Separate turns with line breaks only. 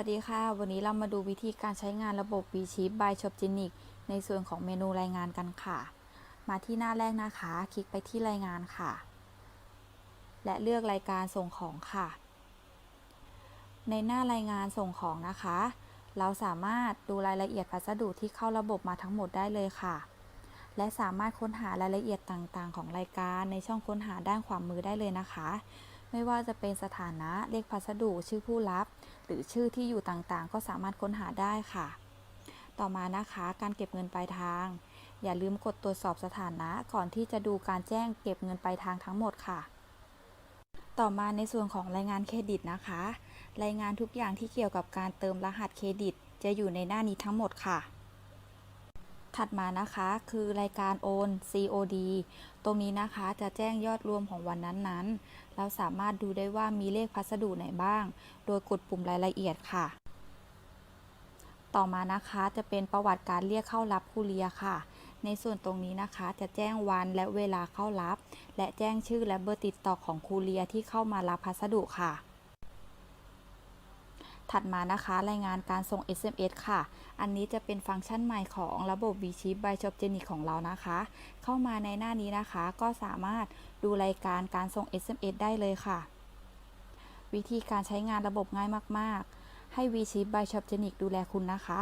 วัสดีค่ะ วันนี้เรามาดูวิธีการใช้งานระบบ v c h i p by Shopgenic ในส่วนของเมนูรายงานกันค่ะ มาที่หน้าแรกนะคะ คลิกไปที่รายงานค่ะ และเลือกรายการส่งของค่ะ ในหน้ารายงานส่งของนะคะ เราสามารถดูรายละเอียดพัสดุที่เข้าระบบมาทั้งหมดได้เลยค่ะ และสามารถค้นหารายละเอียดต่างๆ ของรายการในช่องค้นหาด้านขวามือได้เลยนะคะ ไม่ว่าจะเป็นสถานะเลขพัสดุชื่อผู้รับ หรือชื่อที่อยู่ต่างๆ ก็สามารถค้นหาได้ค่ะ ต่อมานะคะการเก็บเงินปลายทาง อย่าลืมกดตรวจสอบสถานะก่อนที่จะดูการแจ้งเก็บเงินปลายทางทั้งหมดค่ะ ต่อมาในส่วนของรายงานเครดิตนะคะ รายงานทุกอย่างที่เกี่ยวกับการเติมรหัสเครดิต จะอยู่ในหน้านี้ทั้งหมดค่ะ ถัดมานะคะคือรายการโอน COD ตรงนี้นะคะจะแจ้งยอดรวมของวันนั้นๆ เราสามารถดูได้ว่ามีเลขพัสดุไหนบ้าง โดยกดปุ่มรายละเอียดค่ะ ต่อมานะคะจะเป็นประวัติการเรียกเข้ารับคูเรียค่ะ ในส่วนตรงนี้นะคะจะแจ้งวันและเวลาเข้ารับ และแจ้งชื่อและเบอร์ติดต่อของคูเรียที่เข้ามารับพัสดุค่ะ ถัดมานะคะ รายงานการส่ง SMS ค่ะ อันนี้จะเป็นฟังก์ชันใหม่ของระบบ v c h i p by Shopgenic ของเรานะคะ เข้ามาในหน้านี้นะคะ ก็สามารถดูรายการการส่ง SMS ได้เลยค่ะ วิธีการใช้งานระบบง่ายมาก ๆ ให้ v c h i p by Shopgenic ดูแลคุณนะคะ